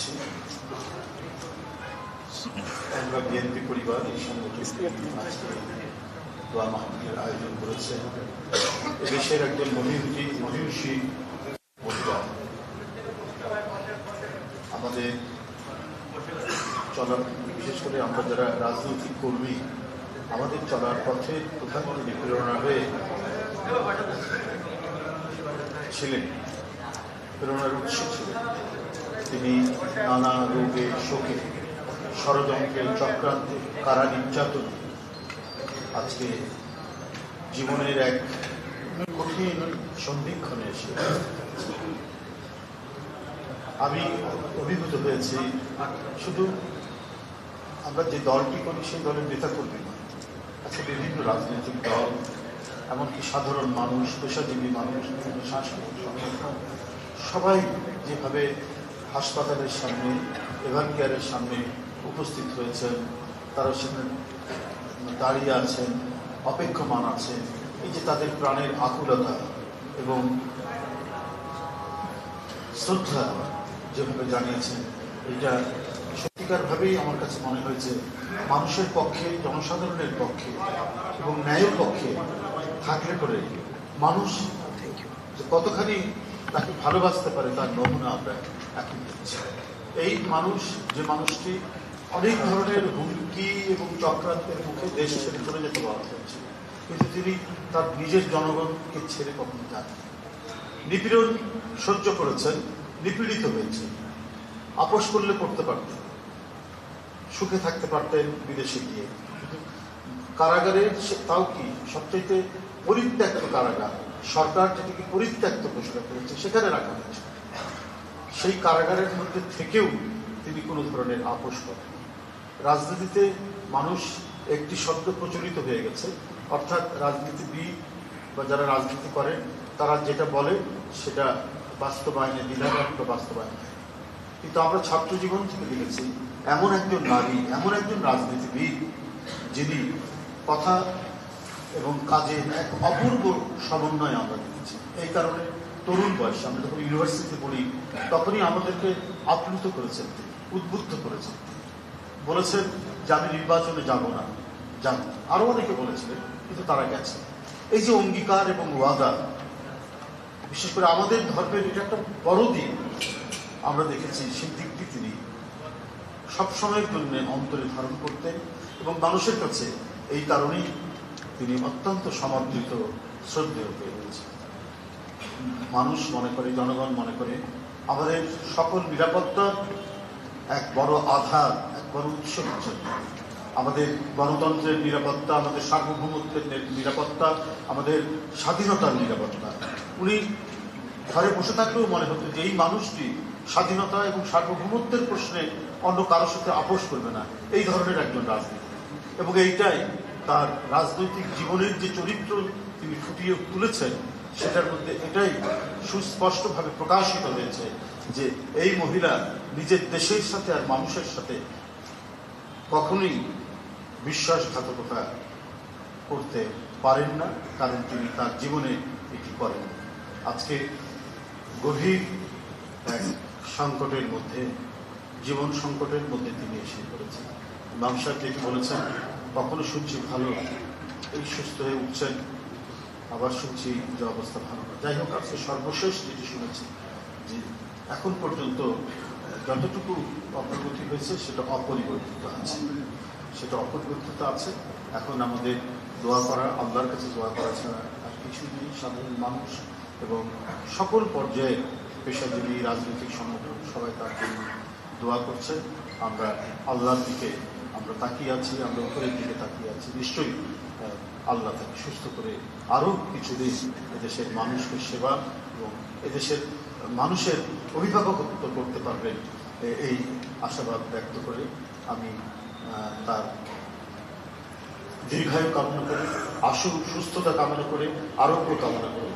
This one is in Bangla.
করছি আমরা বিএনপি পরিবার, এই সংগঠন আয়োজন করেছে। দেশের একজন মহিষী মহিষী মহিলা। আমাদের চলার, বিশেষ করে আমরা যারা রাজনৈতিক কর্মী, আমাদের চলার পথে প্রধান তিনি প্রেরণা হয়ে ছিলেন। প্রেরণার উৎস ছিলেন। তিনি নানা রোগে শোকে ষড়যন্ত্রে চক্রান্তে কারা নির্যাতন। আজকে জীবনের এক কঠিন সন্ধিক্ষণে এসে আমি অভিভূত হয়েছি, শুধু আমরা যে দলটি করি সেই দলের নেতা কর্মী নয়, আজকে বিভিন্ন রাজনৈতিক দল, এমনকি সাধারণ মানুষ, পেশাজীবী মানুষ, বিভিন্ন সাংস্কৃতিক সংগঠন, সবাই যেভাবে হাসপাতালের সামনে এভার কেয়ারের সামনে উপস্থিত হয়েছেন। তারা সেখানে দাঁড়িয়ে আছেন অপেক্ষমান আছেন। এই যে তাদের প্রাণের আকুলতা এবং শ্রদ্ধা যেভাবে জানিয়েছেন এটা সত্যিকারভাবেই আমার কাছে মনে হয়েছে মানুষের পক্ষে জনসাধারণের পক্ষে এবং ন্যায়ের পক্ষে থাকলে পরে মানুষ কতখানি তাকে ভালোবাসতে পারে, তার নমুনা আমরা এখন এই মানুষ, যে মানুষটি অনেক ধরনের হুমকি এবং চক্রান্তের মুখে দেশ ছেড়ে চলে যেতে বলা হয়েছে কিন্তু তিনি তার নিজের জনগণকে ছেড়ে কখনো যান নিপীড়ন সহ্য করেছেন, নিপীড়িত হয়েছে আপোষ করলে করতে পারতেন, সুখে থাকতে পারতেন বিদেশে গিয়ে। কারাগারের তাও কি সবচাইতে পরিত্যক্ত কারাগার? সরকার যেটিকে পরিত্যক্ত ঘোষণা করেছে, সেখানে রাখা হয়েছে। সেই কারাগারের মধ্যে থেকেও তিনি কোনো ধরনের আপোষ করেন রাজনীতিতে মানুষ একটি শব্দ প্রচলিত হয়ে গেছে। অর্থাৎ রাজনীতিবিদ বা যারা রাজনীতি করেন, তারা যেটা বলে, সেটা বাস্তবায়নে দ্বিধাগ্রস্ত বাস্তবায়ন। কিন্তু আমরা ছাত্র জীবন থেকে দেখেছি, এমন একজন নারী, এমন একজন রাজনীতিবিদ, যিনি কথা এবং কাজের এক অপূর্ব সমন্বয় আমরা দেখেছি। এই কারণে তরুণ বয়সে, আমরা যখন ইউনিভার্সিটিতে পড়ি, তখনই আমাদেরকে আপ্লুত করেছেন উদ্বুদ্ধ করেছেন বলেছেন যে, আমি নির্বাচনে যাব না, যাব আরও অনেকে বলেছিলেন কিন্তু তারা গেছে। এই যে অঙ্গীকার এবং ওয়াদা, বিশেষ করে আমাদের ধর্মের এটা একটা বড় দিন আমরা দেখেছি সেই দিকটি তিনি সবসময়ের জন্য অন্তরে ধারণ করতেন এবং মানুষের কাছে এই কারণেই তিনি অত্যন্ত সমাদৃত শ্রদ্ধেয় হয়ে রয়েছেন। মানুষ মনে করে, জনগণ মনে করে, আমাদের সকল নিরাপত্তা এক বড় আধার, এক বড় উৎস হচ্ছেন আমাদের গণতন্ত্রের নিরাপত্তা, আমাদের সার্বভৌমত্বের নিরাপত্তা, আমাদের স্বাধীনতার নিরাপত্তা। উনি ঘরে বসে থাকলেও মনে হতো যে এই মানুষটি স্বাধীনতা এবং সার্বভৌমত্বের প্রশ্নে অন্য কারোর সাথে আপোষ করবে না। এই ধরনের একজন রাজনীতি এবং এইটাই তার রাজনৈতিক জীবনের যে চরিত্র তিনি ফুটিয়ে তুলেছেন, সেটার মধ্যে এটাই সুস্পষ্টভাবে প্রকাশিত হয়েছে যে এই মহিলা নিজের দেশের সাথে আর মানুষের সাথে কখনোই বিশ্বাসঘাতকতা করতে পারেন না, কারণ তিনি তার জীবনে এটি করেন। আজকে গভীর এক সংকটের মধ্যে, জীবন সংকটের মধ্যে তিনি এসে পড়েছেন। সাহেব বলেছেন? কখনো শুনছি ভালো এই সুস্থ হয়ে উঠছেন, আবার শুনছি যে অবস্থা ভালো না। যাই হোক, আজকে সর্বশেষ যেটি শুনেছি যে এখন পর্যন্ত যতটুকু অগ্রগতি হয়েছে, সেটা অপরিবর্তিত আছে। সেটা অপরিবর্তিত আছে। এখন আমাদের দোয়া করা, আল্লাহর কাছে দোয়া করা ছাড়া আর কিছু নেই। সাধারণ মানুষ এবং সকল পর্যায়ে পেশাজীবী, রাজনৈতিক সংগঠন সবাই তার জন্য দোয়া করছে। আমরা আল্লাহর দিকে আমরা তাকিয়ে আছি, আমরা উপরের দিকে তাকিয়ে আছি। নিশ্চয়ই আল্লাহ তাকে সুস্থ করে আরও কিছুদিন এদেশের মানুষকে সেবা এবং এদেশের মানুষের অভিভাবকত্ব করতে পারবেন এই আশাবাদ ব্যক্ত করে আমি তার দীর্ঘায়ু কামনা করে আশু সুস্থতা কামনা করে, আরোগ্য কামনা করে।